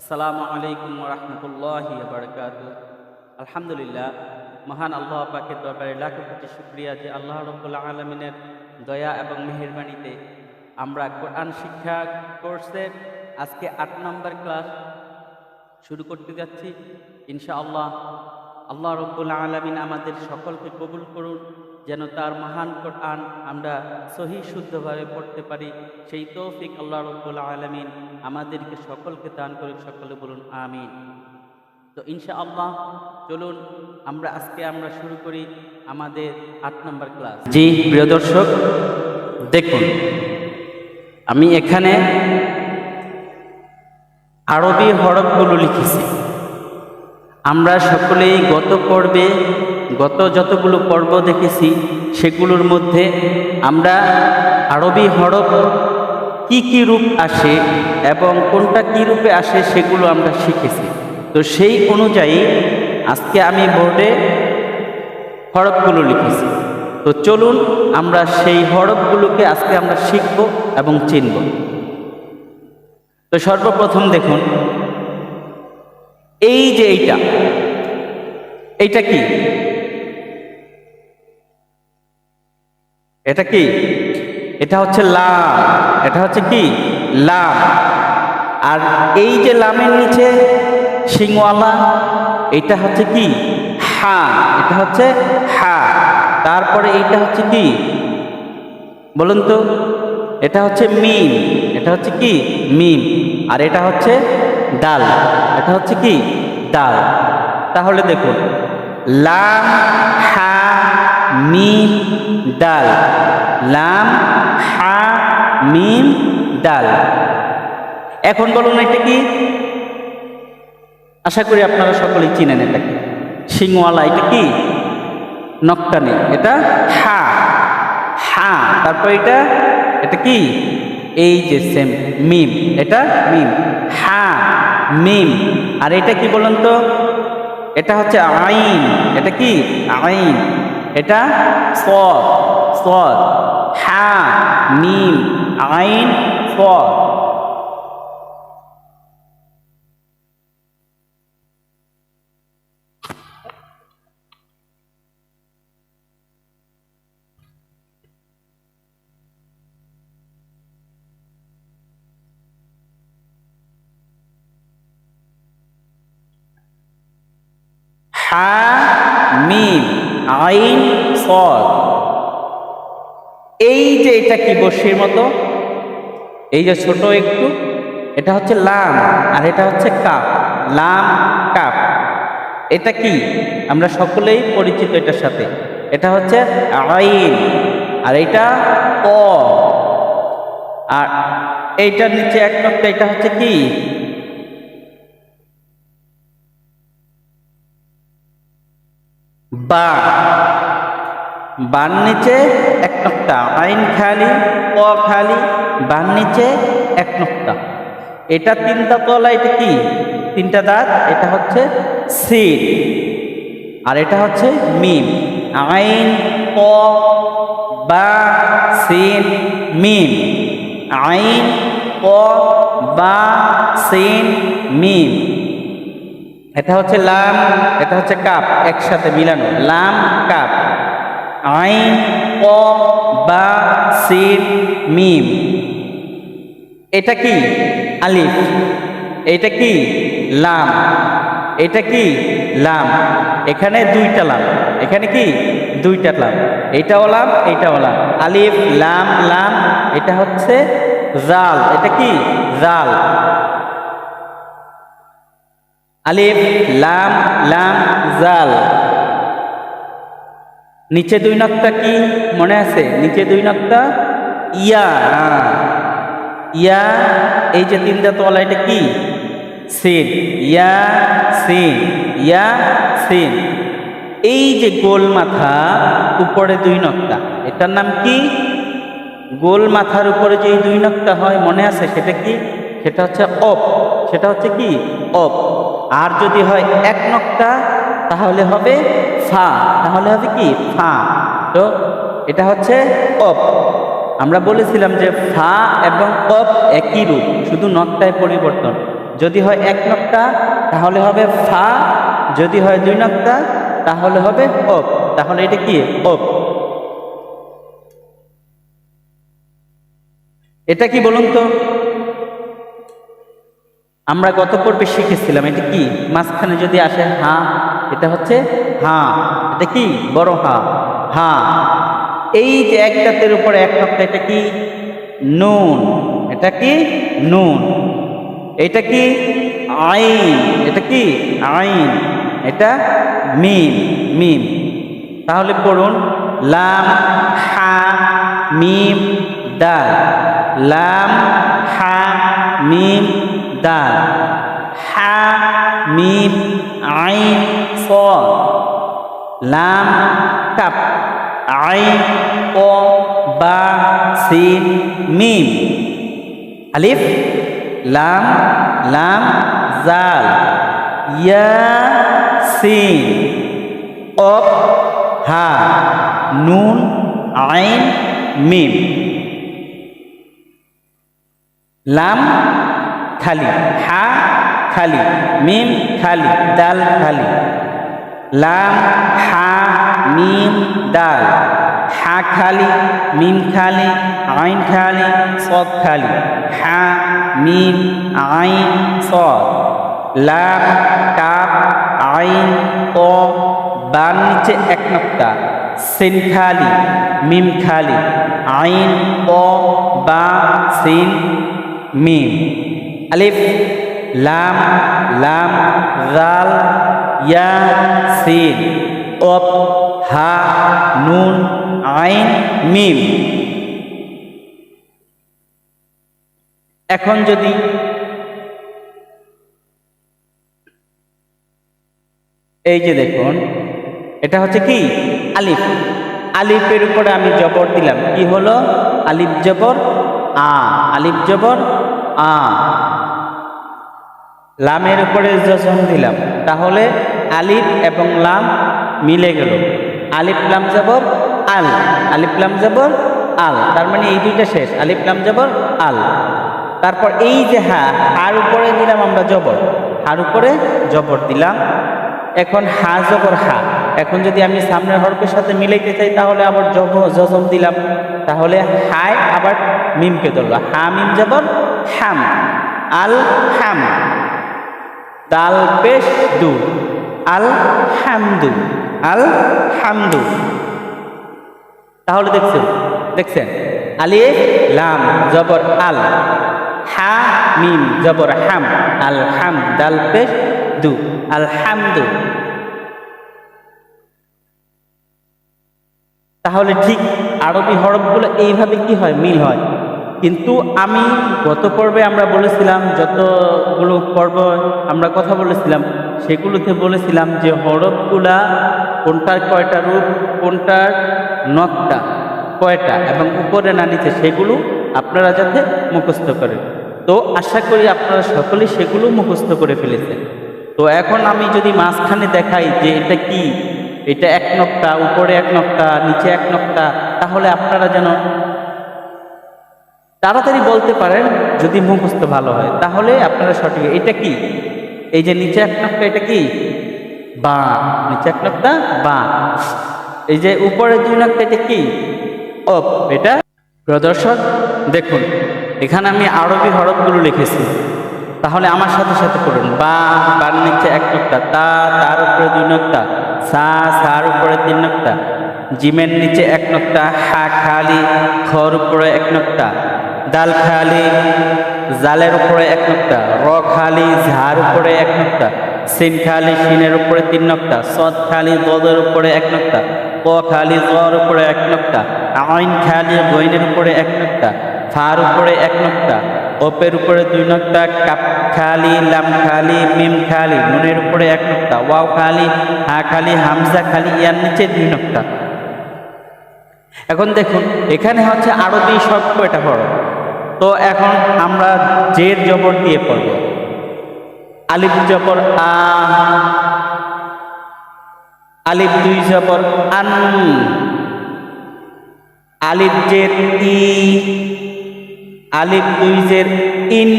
আসসালামু আলাইকুম রহমতুল্লাহ বারকাত আলহামদুলিল্লাহ, মহান আল্লাহ পাকের দরবারে লাখো কোটি শুক্রিয়া যে আল্লাহ রব্বুল্লা আলমিনের দয়া এবং মেহেরবানিতে আমরা কোরআন শিক্ষা কোর্সের আজকে আট নম্বর ক্লাস শুরু করতে যাচ্ছি। ইনশাআল্লাহ, আল্লাহ রব্বুল্লা আলমিন আমাদের সকলকে কবুল করুন। যেন তার মহান কোরআন আমরা সহি শুদ্ধভাবে পড়তে পারি। সেই তৌফিক আল্লাহ রব্বুল্লা আলমিন আমাদেরকে সকলকে দান করুন সকলে বলুন আমিন। তো ইনশাআল্লাহ, চলুন আমরা আজকে আমরা শুরু করি আমাদের আট নম্বর ক্লাস। জি, প্রিয় দর্শক, দেখুন, আমি এখানে আরবি হরফগুলো লিখেছি। আমরা সকলেই গত পর্বে গত যতগুলো পর্ব দেখেছি, সেগুলোর মধ্যে আমরা আরবি হরফ কি কি রূপ আসে এবং কোনটা কি রূপে আসে সেগুলো আমরা শিখেছি। তো সেই অনুযায়ী আজকে আমি বোর্ডে হরফগুলো লিখেছি। তো চলুন আমরা সেই হরফগুলোকে আজকে আমরা শিখব এবং চিনব। তো সর্বপ্রথম দেখুন, এই যে এইটা এইটা কি? এটা কি? এটা হচ্ছে লাম এটা হচ্ছে কি? লাম আর এই যে লামের নিচে সিংওয়ালা, এটা হচ্ছে কি? হা। এটা হচ্ছে হা। তারপরে এইটা হচ্ছে কি? বলুন তো। এটা হচ্ছে মিম। এটা হচ্ছে কি? মিম। আর এটা হচ্ছে ডাল এটা হচ্ছে কি? ডাল তাহলে দেখুন। লাম, হা মিম ডাল লাম, হা, মিম ডাল এখন বলুন এটা কি? আশা করি আপনারা সকলেই চিনেন এটা কি। সিংওয়ালা এটা কি? নক্কানি এটা হা। হা, তারপর এটা এটা কি? এই যে সেম মিম। এটা মিম। হা, মিম। আর এটা কি বলুন তো? এটা হচ্ছে আইন। এটা কি? আইন। এটা সদ সদ হা মিম আইন সদ। মিম। আইন সদ এই যে এটা কি বসির মতো? এই যে ছোট একটু, এটা হচ্ছে লাম আর এটা হচ্ছে কাপ। লাম, কাপ। এটা কি? আমরা সকলেই পরিচিত এটার সাথে। এটা হচ্ছে আইন আর এটা ক। আর এইটার নিচে এক নকটা, এটা হচ্ছে কি? বা, বান নিচে এক নকটা আইন খালি, ক খালি, বান নিচে এক নকটা এটা তিনটা তলা এটা কি? তিনটা দাঁত, এটা হচ্ছে সিট আর এটা হচ্ছে মিম। আইন, ক, বা, সিন, মিম। আইন, ক, বা, সিন, মিম। এটা হচ্ছে লাম, এটা হচ্ছে কাপ, একসাথে মিলানো। লাম, কাপ। আইন ক বা সিন মিম। এটা কি? আলিফ। এটা কি? লাম। এটা কি? লাম। এখানে দুইটা লাম। এখানে কি? দুইটা লাম। এইটাও লাম এইটাও লাম। আলিফ, লাম লাম। এটা হচ্ছে জাল। এটা কি? জাল। আলিফ, লাম লাম, জাল। নিচে দুই নক্তা কি মনে আছে? নিচে দুই নক্তা ইয়া ইয়া, এই যে তিনটা তলা, এটা কি? সিন। ইয়া সিন। ইয়া, সিন। এই যে গোল মাথা, উপরে দুই নক্তা। এটার নাম কি? গোল মাথার উপরে যে দুই নক্তা হয়, মনে আছে সেটা কি? সেটা হচ্ছে অপ সেটা হচ্ছে কি? অপ আর যদি হয় এক নকটা তাহলে হবে ফা। তাহলে হবে কি? ফা। তো এটা হচ্ছে অপ। আমরা বলেছিলাম যে ফা এবং অপ একই রূপ, শুধু নক্তায় পরিবর্তন। যদি হয় এক নকটা তাহলে হবে ফা। যদি হয় দুই নকটা তাহলে হবে অপ। তাহলে এটা কি? অপ। এটা কি বলুন তো? আমরা গত পর্বে শিখেছিলাম, এটা কি? মাঝখানে যদি আসে হা, এটা হচ্ছে হা, এটা কি? বড় হা হা। এই যে এক দাঁতের উপরে এক নক্তা এটা কি? নুন। এটা কি? নুন। এটা কি? আইন। এটা কি? আইন। এটা মিম মিম। তাহলে পড়ুন, লাম, হা, মিম, দাল। লাম, হা, মিম দাল হা, মিম, আইন, ফল, লাম কাপ আইন, ও, বা সিন মিম, আলিফ, লাম লাম, জাল ইয়া সিন অফ, হা, নুন, আইন, মিম, লাম খালি। হা, খালি। মিম, খালি। দাল, খালি। লাম, হা, মিম, দাল। হা, খালি। মিম, খালি। আইন, খালি। সদ খালি। হা, মিম, আইন সদ লাম, কাপ, আইন ও বার নিচে এক নক্তা। সিন, খালি। মিম, খালি। আইন ও বা, সিন, মিম। আলিফ, লাম লাম, রাল, ইয়া, সিন অপ হা, নুন, আইন, মিম। এখন যদি এই যে দেখুন, এটা হচ্ছে কি? আলিফ। আলিফের উপরে আমি জবর দিলাম। কি হলো? আলিফ জবর, আ। আলিফ জবর, আ। লামের উপরে যজন দিলাম, তাহলে আলিফ এবং লাম মিলে গেল। আলিফ, লাম জবর আল। আলিফ, লাম জবর আল। তার মানে এই দুইটা শেষ। আলিফ, লাম জবর আল। তারপর এই যে হা, হার উপরে দিলাম আমরা জবর। হার উপরে জবর দিলাম। এখন হা জবর হা। এখন যদি আমি সামনের হরফের সাথে মিলাইতে চাই, তাহলে আবার জব জজম দিলাম। তাহলে হায় আবার মিমকে ধরলো। হা, মিম জবর, হাম। আল, হাম। দাল পেশ দু, আল হামদু আল হামদু। তাহলে দেখছেন দেখছেন? আলিফ, লাম, জবর আল, হা, মিম, জবর হাম, আল হাম দাল পেশ দু, আল হামদু। তাহলে ঠিক আরবি হরফগুলো এইভাবে কি হয়? মিল হয়। কিন্তু আমি গত পর্বে আমরা বলেছিলাম, যতগুলো পর্ব আমরা কথা বলেছিলাম, সেগুলোতে বলেছিলাম যে হরফগুলা কোনটার কয়টা রূপ, কোনটার নকটা কয়টা এবং উপরে না নিচে সেগুলো আপনারা যাতে মুখস্থ করেন। তো আশা করি আপনারা সকলেই সেগুলো মুখস্থ করে ফেলেছেন। তো এখন আমি যদি মাঝখানে দেখাই যে এটা কি, এটা এক নকটা, উপরে এক নকটা, নিচে এক নকটা, তাহলে আপনারা যেন তাড়াতাড়ি বলতে পারেন যদি মুখস্থ ভালো হয়। তাহলে আপনারা সঠিক এটা কি? এই যে নিচে এক নকটা, এটা কি? বা। নিচে এক নকটা, বা। এই যে উপরে দুই নকটা, এটা কি? অপ। এটা? প্রদর্শক দেখুন, এখানে আমি আরবি হরফগুলো লিখেছি। তাহলে আমার সাথে সাথে করুন বা, বার নিচে এক নকটা, তা, তার উপরে দুই নকটা, সা, সার উপরে তিন নকটা, জিমের নিচে এক নকটা, হা, খালি, খর উপরে এক নকটা দাল খালি, জালের উপরে এক নকটা র খালি ঝার উপরে এক নকটা সিন খালি, সিনের উপরে তিন নকটা সদ খালি, দদের উপরে এক নকটা ক খালি, জর উপরে এক নকটা আইন খালি গইনের উপরে এক নকটা ফার উপরে এক নকটা ওপের উপরে দুই নকটা কাপ খালি, লাম খালি, মিম খালি, নুনের উপরে এক নকটা ওয়াও খালি, হা খালি, হামজা খালি, ইয়ার নিচে দুই নকটা এখন দেখুন, এখানে হচ্ছে আরবি সব কয়টা হরফ তো এখন আমরা জের জবর দিয়ে পড়ব। আলিফ জবর আ, আলিফ দুই জবর আন, আলিফ জের ই, আলিফ দুই জের ইন,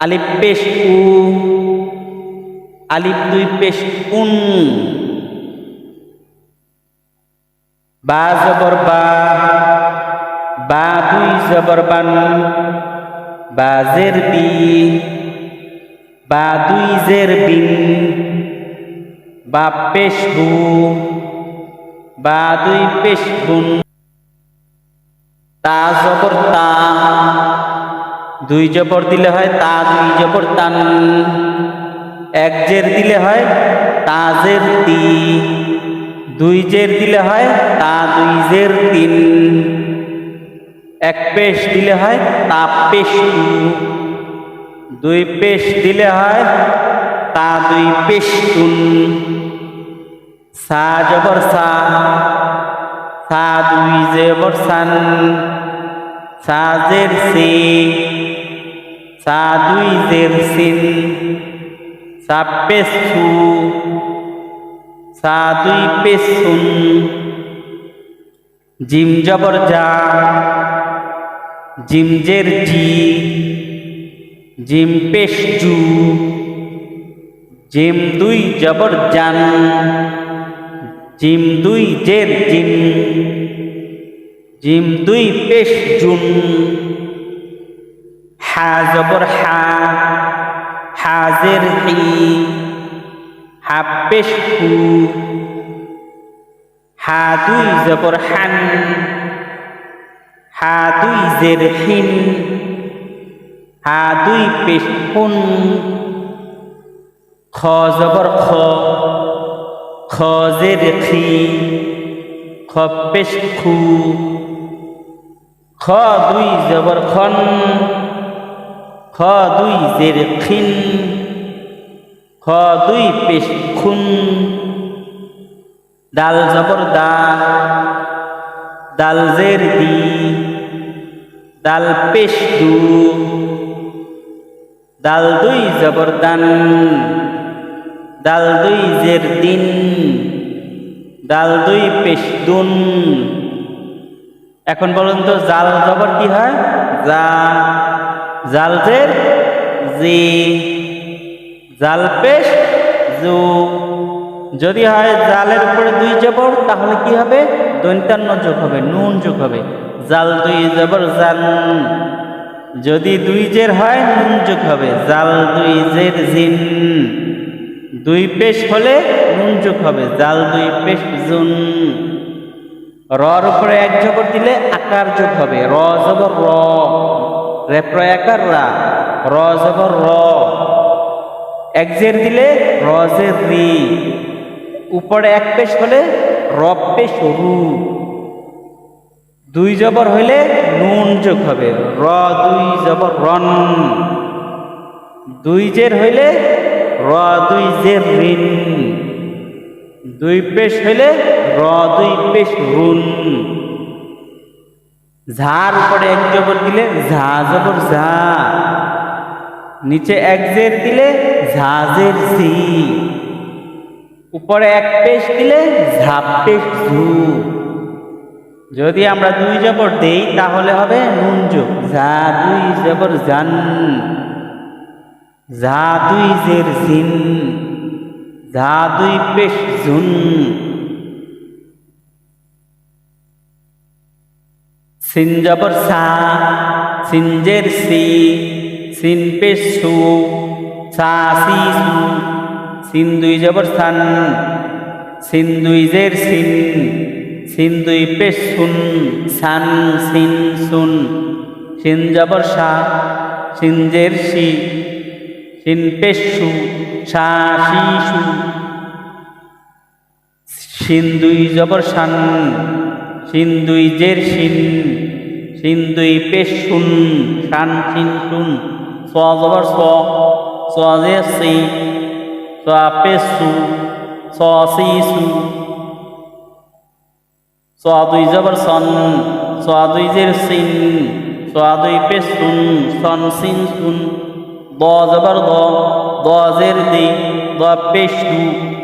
আলিফ পেশ উ, আলিফ দুই পেশ উন। বা জবর বা বা দুই জবর বান বা জের বি বা দুই জের বিন বা পেশ বু দুই পেশবুন তা জবর তা, দুই জবর দিলে হয় তা, দুই জবর তান, এক জের দিলে হয় তা জের তি, দুই জের দিলে হয় তা, দুই জের তিন। এক পেশ দিলে হয় তা পেশ দুই পেশ দিলে হয় তা দুই পেশ তুন সা জবর সা সা দুই জবর সান, সা জের সে, সা দুই জের সিন, সা পেশ সু, সা দুই পেশ সুন। জিম জবর যা জিম জের জি, জিম পেশ জু, জিম দুই জবর জান, জিম দুই জের জিম জিম দুই পেশ জুন। হা জবর হা হাজের হি, হা পেশ হু, হা দুই জবর হান। হা দুই জের হিন, হা দুই পেশ হুন। খ জবর খ খ জের খি, খ পেশ খু, খ দুই জবর খন, খ দুই জের খিন খ দুই পেশ খুন। দাল জবর দা দাল জের দি। দাল পেশ দু। দাল দুই জবর দান দাল দুই জের দিন। দাল দুই পেশ দুন। এখন বলুন তো, জাল জবর কি হয়? যা জাল জের জি। জাল পেশ জু। যদি হয় জালের উপরে দুই জবর, তাহলে কি হবে? দৈন্তান্ন যোগ হবে, নুন যোগ হবে। জাল দুই জবর জান যদি দুই জের হয় নুন যোগ হবে। জাল দুই জের জিন। দুই পেশ হলে নুন যোগ হবে। জাল দুই পেশ জুন। রর উপরে এক জবর দিলে আকার যোগ হবে। র জবর র। রে প্রয়াকার রা। র জবর র। এক জের দিলে র জের রি। উপরে এক পেশ হলে র পেশ রু। দুই জবর হইলে নুন যোগ হবে। র দুই জবর রন দুই জের হইলে র দুই জের ঋণ। দুই পেশ হইলে র দুই পেশ রুন ঝার উপরে এক জবর দিলে ঝা জবর ঝা। নিচে এক জের দিলে ঝাজের ঝি। উপরে এক পেশ দিলে ঝাপ পেশ ঝু। যদি আমরা দুই জবর দেই, তাহলে হবে নুন যোগ। ঝা দুই জবর জান ঝা দুই জের জিন ঝা দুই পেশ জুন। সিন জবর সা সিনজের সি, সিন পেশ সু, সা সি সু, সিন দুই জবর সান, সিন দুই জের সিন। সিন দুই পেশ সুন সান সিন। সুন সিন জবর সা সিনজের সি, সিন পেশ সি সু সিন দুই জবর শান সিন দুই জের সিন সিন দুই পেশ শুন শান সিন। শুন স জবর স স জের সি, স পেশ সু স সি সু স দুই জবর সন স দুই জের সিন স দুই পেশ শুন সন সিন। শুন দ জবর দ দ জের দি, দ পেশ দু,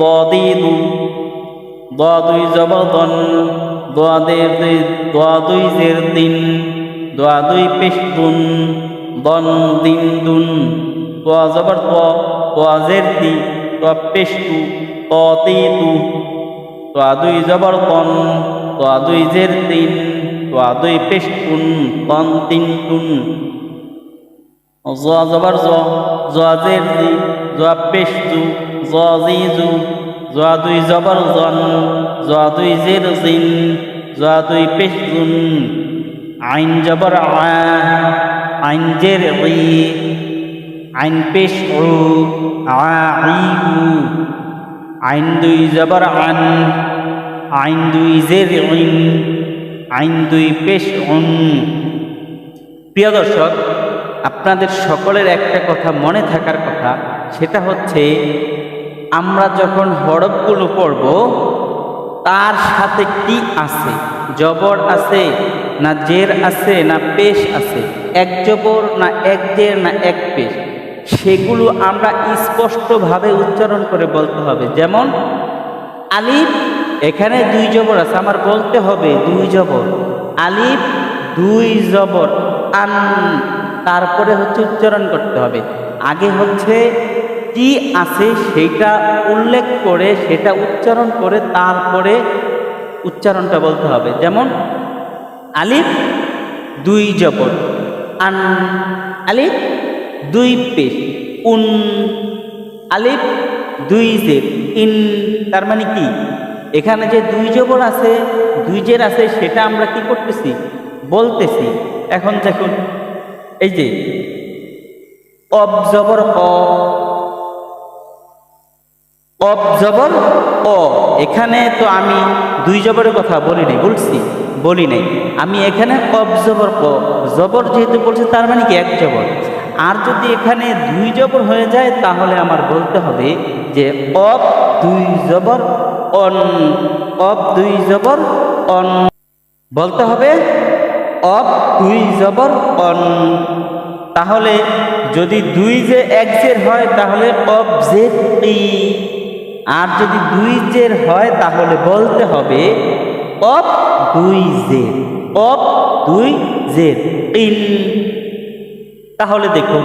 দ দি দু। দ দুই জবর দন, দ দের দুই, দ দুই জের দিন, দ দুই পেশ দুন, দন দিন দুন। দ জবর তোয়া জের তি তোয়া পেশ তু ত তি তু তোয়া দুই জবর তন দুই জের তিন দুই পেশ তুন তন তিন তুন জ জবর জ জোয়া জের জি জোয়া পেশ জু জ জি জু জোয়া দুই জবর জন জোয়া দুই জের জিন জোয়া দুই পেশ জুন আইন জবর আ আইন জের ই আইন পেশ উ আ ই আইন দুই জবর আন আইন দুই জের ইন আইন দুই পেশ উন। প্রিয় দর্শক, আপনাদের সকলের একটা কথা মনে থাকার কথা, সেটা হচ্ছে, আমরা যখন হরফগুলো পড়ব, তার সাথে কি আছে? জবর আছে, না জের আছে, না পেশ আছে? এক জবর, না এক জের, না এক পেশ? সেগুলো আমরা স্পষ্টভাবে উচ্চারণ করে বলতে হবে। যেমন, আলিফ এখানে দুই জবর আছে, আমার বলতে হবে দুই জবর। আলিফ, দুই জবর, আন। তারপরে হচ্ছে উচ্চারণ করতে হবে। আগে হচ্ছে কি আছে সেটা উল্লেখ করে, সেটা উচ্চারণ করে তারপরে উচ্চারণটা বলতে হবে। যেমন, আলিফ, দুই জবর, আন। আলিফ, দুই পেশ, উন। আলিফ, দুই জের ইন। তার মানে কি? এখানে যে দুই জবর আছে, দুই জের আছে, সেটা আমরা কি করতেছি? বলতেছি। এখন দেখুন, এই যে, অব জবর অ অব জবর অ। এখানে তো আমি দুই জবরের কথা বলি নাই, বলছি, বলি নাই। আমি এখানে অব জবর ক, জবর যেহেতু বলছি, তার মানে কি এক জবর? আর যদি এখানে দুই জবর হয়ে যায়, তাহলে আমার বলতে হবে যে, অব দুই জবর অন, অব দুই জবর অন। বলতে হবে, অব দুই জবর অন। তাহলে যদি দুই যে এক জের হয়, তাহলে অব জের ই আর যদি দুই জের হয়, তাহলে বলতে হবে, অব দুই জের, অব দুই জের ইন তাহলে দেখুন,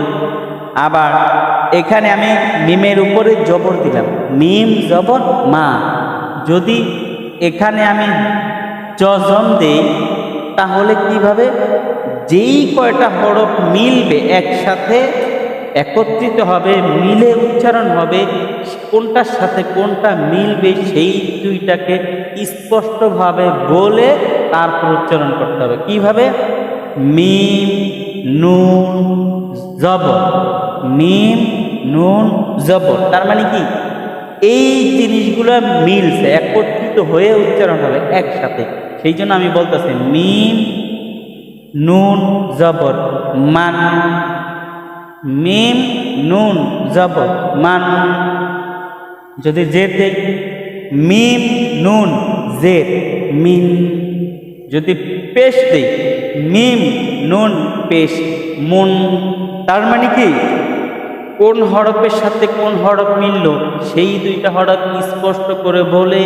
আবার এখানে আমি মিমের উপরে জবর দিলাম। মিম জবর মা। যদি এখানে আমি জজম দেই, তাহলে কীভাবে? যেই কয়টা হরফ মিলবে একসাথে একত্রিত হবে, মিলে উচ্চারণ হবে, কোনটার সাথে কোনটা মিলবে সেই দুইটাকে স্পষ্টভাবে বলে তারপর উচ্চারণ করতে হবে। কীভাবে? মিম, নুন, জবর। মিম, নুন, জবর। তার মানে কি? এই জিনিসগুলো মিলছে, একত্রিত হয়ে উচ্চারণ হবে একসাথে। সেই জন্য আমি বলতেছি, মিম, নুন, জবর, মান। মিম, নুন, জবর, মান। যদি দেই, মিম, নুন জের মিন। যদি পেশ দেই, মিম, নুন, পেশ, মুন। তার মানে কি? কোন হরফের সাথে কোন হরফ মিলল? সেই দুইটা হরফ স্পষ্ট করে বলে,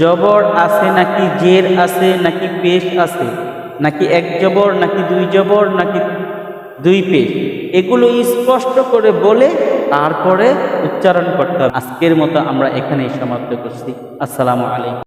জবর আছে নাকি জের আছে নাকি পেশ আছে? নাকি এক জবর, নাকি দুই জবর, নাকি দুই পেশ? এগুলো স্পষ্ট করে বলে তারপরে উচ্চারণ করতে হবে। আজকের মতো আমরা এখানেই সমাপ্ত করছি। আসসালামু আলাইকুম।